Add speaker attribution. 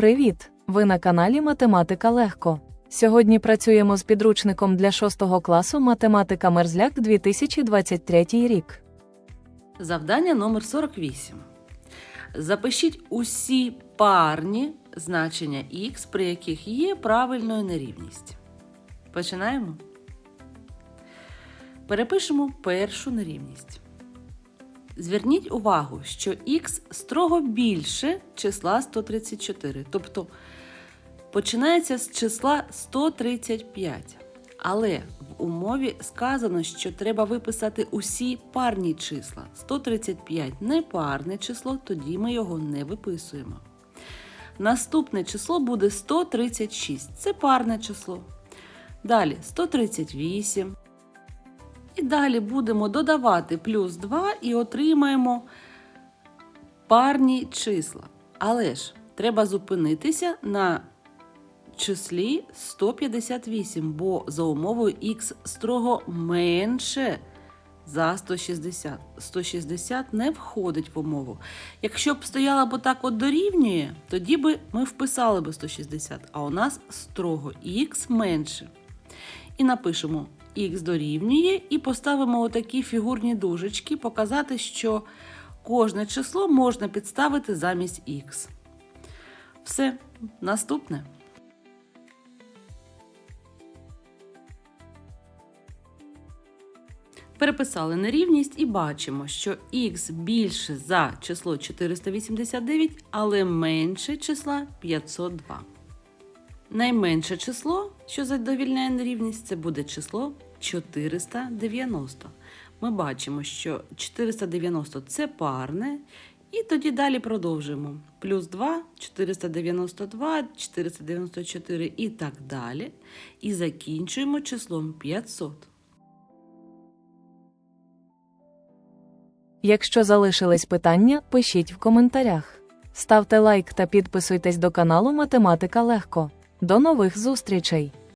Speaker 1: Привіт! Ви на каналі Математика Легко. Сьогодні працюємо з підручником для 6 класу Математика Мерзляк 2023 рік.
Speaker 2: Завдання номер 48. Запишіть усі парні значення х, при яких є правильною нерівність. Починаємо. Перепишемо першу нерівність. Зверніть увагу, що х строго більше числа 134, тобто починається з числа 135. Але в умові сказано, що треба виписати усі парні числа. 135 не парне число, тоді ми його не виписуємо. Наступне число буде 136. Це парне число. Далі 138. І далі будемо додавати плюс 2 і отримаємо парні числа. Але ж треба зупинитися на числі 158, бо за умовою х строго менше за 160. 160 не входить в умову. Якщо б стояла б так от дорівнює, тоді би ми вписали б 160, а у нас строго х менше. І напишемо х дорівнює і поставимо отакі фігурні дужечки, показати, що кожне число можна підставити замість х. Все, наступне. Переписали нерівність і бачимо, що х більше за число 489, але менше числа 502. Найменше число, що задовільняє нерівність, це буде число 490. Ми бачимо, що 490 це парне, і тоді далі продовжуємо. Плюс 2, 492, 494 і так далі. І закінчуємо числом 500.
Speaker 1: Якщо залишились питання, пишіть в коментарях. Ставте лайк та підписуйтесь до каналу Математика Легко. До нових зустрічей!